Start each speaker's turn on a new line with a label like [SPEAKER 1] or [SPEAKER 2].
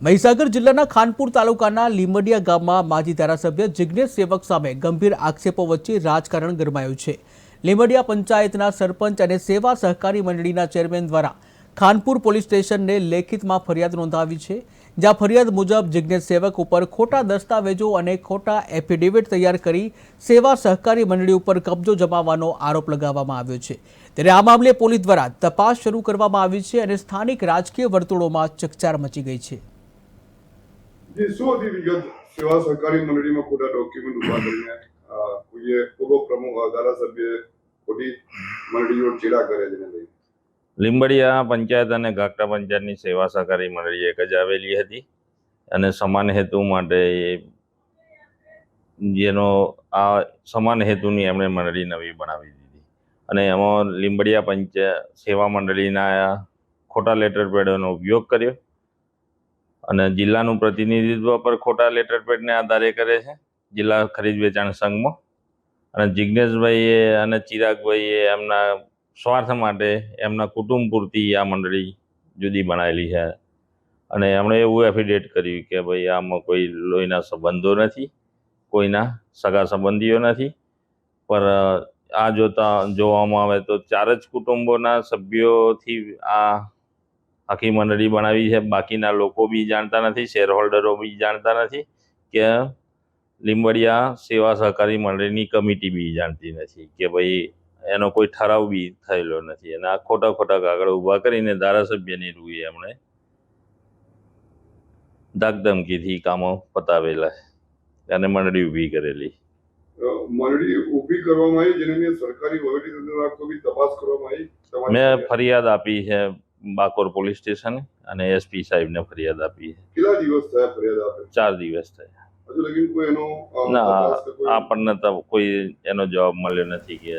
[SPEAKER 1] મહીસાગર જિલ્લાના ખાનપુર તાલુકાના લીમડિયા ગામમાં માજી ધારાસભ્ય જિજ્ઞેશ સેવક સામે ગંભીર આક્ષેપો વચ્ચે રાજકારણ ગરમાયું છે. લીમડિયા પંચાયતના સરપંચ અને સેવા સહકારી મંડળીના ચેરમેન દ્વારા ખાનપુર પોલીસ સ્ટેશનને લેખિતમાં ફરિયાદ નોંધાવી છે, જ્યાં ફરિયાદ મુજબ જિજ્ઞેશ સેવક ઉપર ખોટા દસ્તાવેજો અને ખોટા એફિડેવિટ તૈયાર કરી સેવા સહકારી મંડળી ઉપર કબજો જમાવવાનો આરોપ લગાવવામાં આવ્યો છે. ત્યારે આ મામલે પોલીસ દ્વારા તપાસ શરૂ કરવામાં આવી છે અને સ્થાનિક રાજકીય વર્તુળોમાં ચકચાર મચી ગઈ છે.
[SPEAKER 2] જે વિગત? સેવા સહકારી મંડળીમાં ખોટા ડોક્યુમેન્ટ ઊભા કરીને કોઈએ પૂર્વ પ્રમુખ ધારાસભ્ય ખોટી મંડળીઓ ચેડા કરે છે
[SPEAKER 3] લીંબડિયા પંચાયત અને ગાગટા પંચાયતની સેવા સહકારી મંડળી એક જ આવેલી હતી અને સમાન હેતુ માટે જેનો આ સમાન હેતુની એમણે મંડળી નવી બનાવી દીધી. અને એમાં લીંબડિયા પંચાયત સેવા મંડળીના ખોટા લેટર પેડનો ઉપયોગ કર્યો. અને જિલ્લાનું પ્રતિનિધિત્વ પર ખોટા લેટર પેડને આધારે કરે છે. જિલ્લા ખરીદ વેચાણ સંઘમાં. અને જિજ્ઞેશભાઈએ અને ચિરાગભાઈએ એમના સ્વાર્થ માટે એમના કુટુંબ પૂરતી આ મંડળી જુદી બનાવેલી છે. અને એમણે એવું એફિડેટ કર્યું કે ભાઈ, આમાં કોઈ લોહીના સંબંધો નથી, કોઈના સગા સંબંધીઓ નથી. પર આ જોતા જોવામાં આવે તો ચાર જ કુટુંબોના સભ્યોથી આ આખી મંડળી બનાવી છે. બાકીના લોકો બી જાણતા નથી શેર હોલ્ડરો બી જાણતા નથી કે લીંબડિયા સેવા સહકારી મંડળીની કમિટી બી જાણતી નથી કે ભાઈ એનો કોઈ ઠરાવ બી થયેલો નથી. અને આ ખોટા ખોટા કાગળ ઊભા કરીને ધારાસભ્યની રૂએ એમણે ધાકધમકીથી કામો પતાવેલા અને મંડળી ઊભી કરેલી.
[SPEAKER 2] મંડળી ઊભી કરવામાં આવી જેને સરકારી વહીવટી તંત્ર બી તપાસ કરવામાં આવી.
[SPEAKER 3] મેં ફરિયાદ આપી છે. બાકોર પોલીસ સ્ટેશન અને એસપી સાહેબને ફરિયાદ આપી
[SPEAKER 2] કેટલા દિવસ થયા ફરિયાદ આપે?
[SPEAKER 3] ચાર દિવસ થયા.
[SPEAKER 2] હજુ લગી કોઈ એનો
[SPEAKER 3] ના આપણને તો કોઈ એનો જવાબ મળ્યો નથી કે